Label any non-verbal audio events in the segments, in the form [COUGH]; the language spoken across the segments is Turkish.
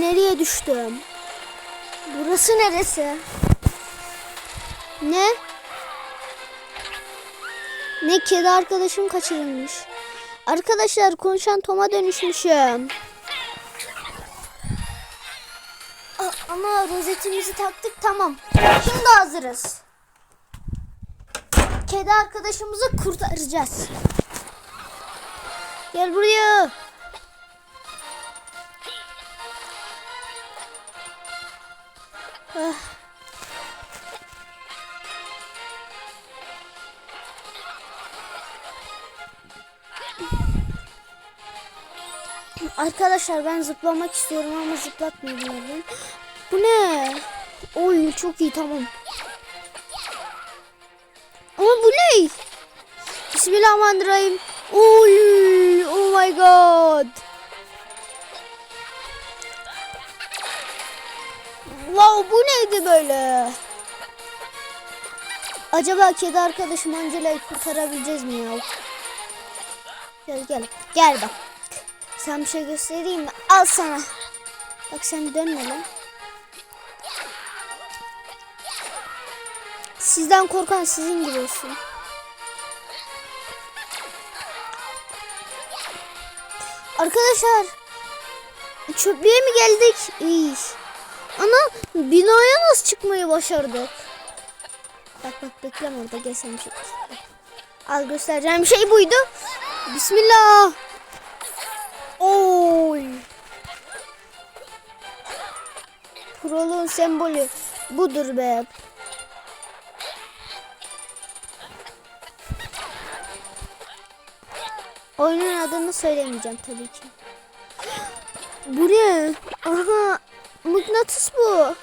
ne nereye düştüm? Burası neresi? Ne? Ne kedi arkadaşım kaçırılmış. Arkadaşlar konuşan Tom'a dönüşmüşüm. Ama rozetimizi taktık tamam. Şimdi hazırız. Kedi arkadaşımızı kurtaracağız. Gel buraya. Arkadaşlar ben zıplamak istiyorum ama zıplatmıyorum. Bu ne? Oy çok iyi tamam. Ama bu ne? Bismillahirrahmanirrahim. Oy, oh my god. Wow bu neydi böyle? Acaba kedi arkadaşım Angela'yı kurtarabileceğiz mi ya? Gel gel. Gel bak. Sen bir şey göstereyim mi? Al sana. Bak sen dönme lan. Sizden korkan sizin gibi olsun. Arkadaşlar çöplüğe mi geldik? İyi. Ana binaya nasıl çıkmayı başardık? Bak bak bekleme orada gel sen şey. Al göstereceğim şey buydu. Bismillah. Oy. Proluğun sembolü budur be. Oyunun adını söylemeyeceğim tabii ki. [GASPS] Bu ne? Aha mıknatıs bu.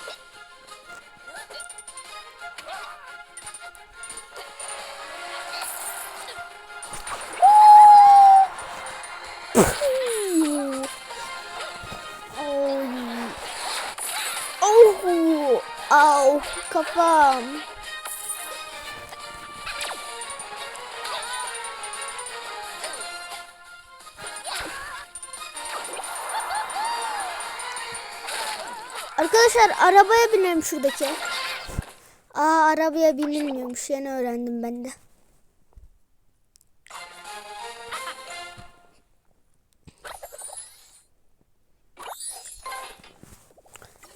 Oh, au, kafam. Arkadaşlar arabaya binelim şuradaki. Aa arabaya binilmiyormuş. Yeni öğrendim ben de.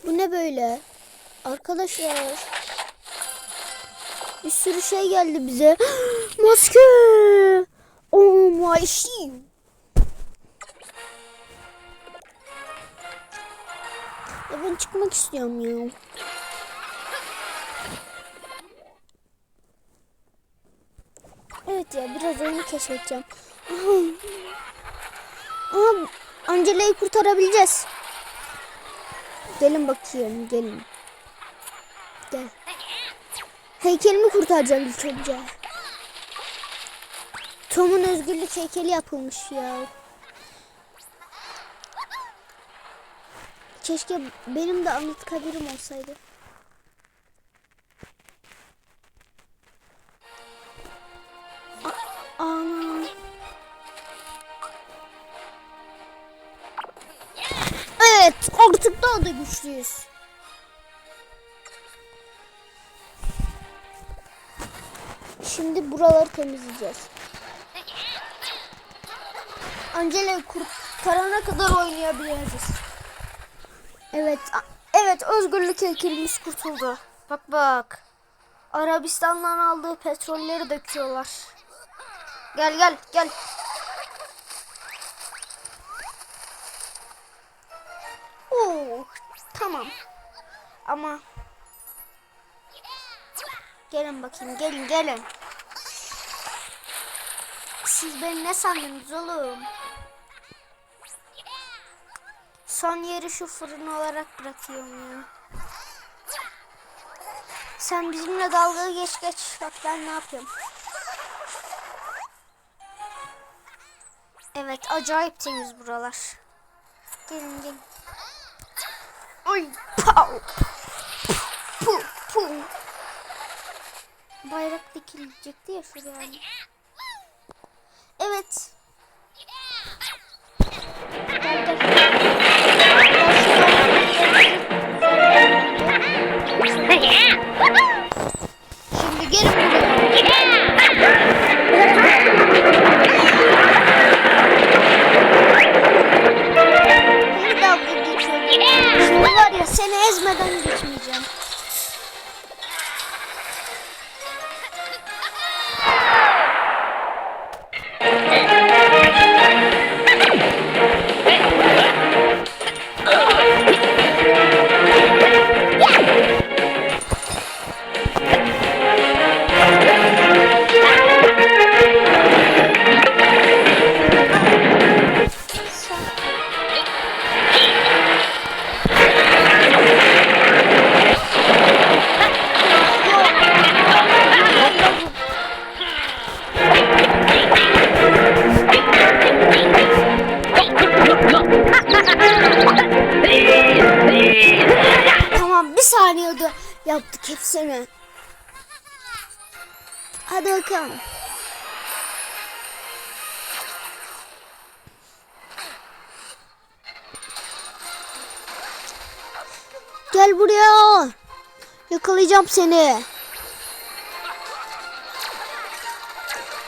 Bu ne böyle? Arkadaşlar. Bir sürü şey geldi bize. [GASPS] Maske. Oh my shit. Ya ben çıkmak istiyorum ya. Evet ya biraz oyunu keşfedeceğim. [LAUGHS] Aha, Angela'yı kurtarabileceğiz. Gelin bakayım gelin. Gel. Heykelimi kurtaracağım ilk önce. Tom'un özgürlük heykeli yapılmış ya. Keşke benim de Anıtkabir'im olsaydı. Ana. Evet artık daha da güçlüyüz. Şimdi buraları temizleyeceğiz. Angela'yı kurtarana kadar oynayabiliriz. Evet, evet özgürlük heykelimiz kurtuldu. Bak bak. Arabistan'dan aldığı petrolleri döküyorlar. Gel gel gel. Oo, tamam. Ama gelin bakayım gelin gelin. Siz beni ne sandınız oğlum? Son yeri şu fırın olarak bırakıyorum ya. Sen bizimle dalga geç geç. Bak ben ne yapıyorum. Evet acayip temiz buralar. Gelin gelin. Ay pow. Pu pu. Bayrak dikilecekti ya şuraya. Evet. İşte bu var ya seni ezmeden geçmeyeceğim. Yaptık hepsini. Hadi bakalım. Gel buraya. Yakalayacağım seni.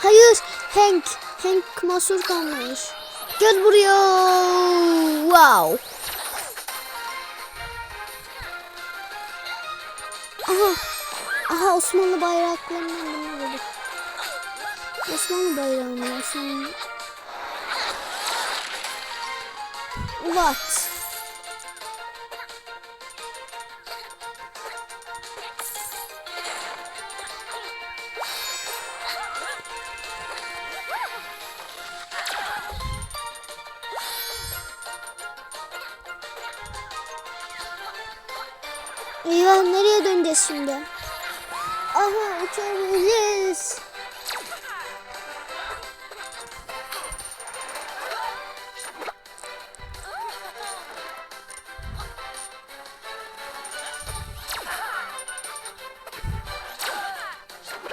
Hayır, Hank. Hank mahsur kalmış. Gel buraya. Wow. Aha. Aha Osmanlı bayraklarından birini bulduk. Osmanlı bayrağı mı? Osmanlı... What? Eyvah nereye döneceğiz şimdi? Aha uçabiliriz.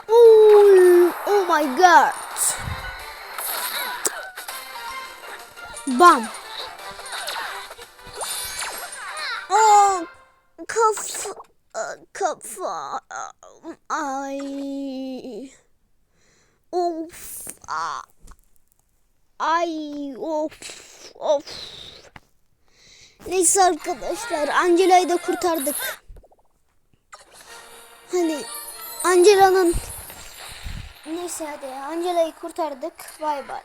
Oh, oh my god. Bam. Kafa, kafa, ay, of, ay, of, of. Neyse arkadaşlar, Angela'yı da kurtardık. Hani Angela'nın Neyse hadi Angela'yı kurtardık. Bay bay.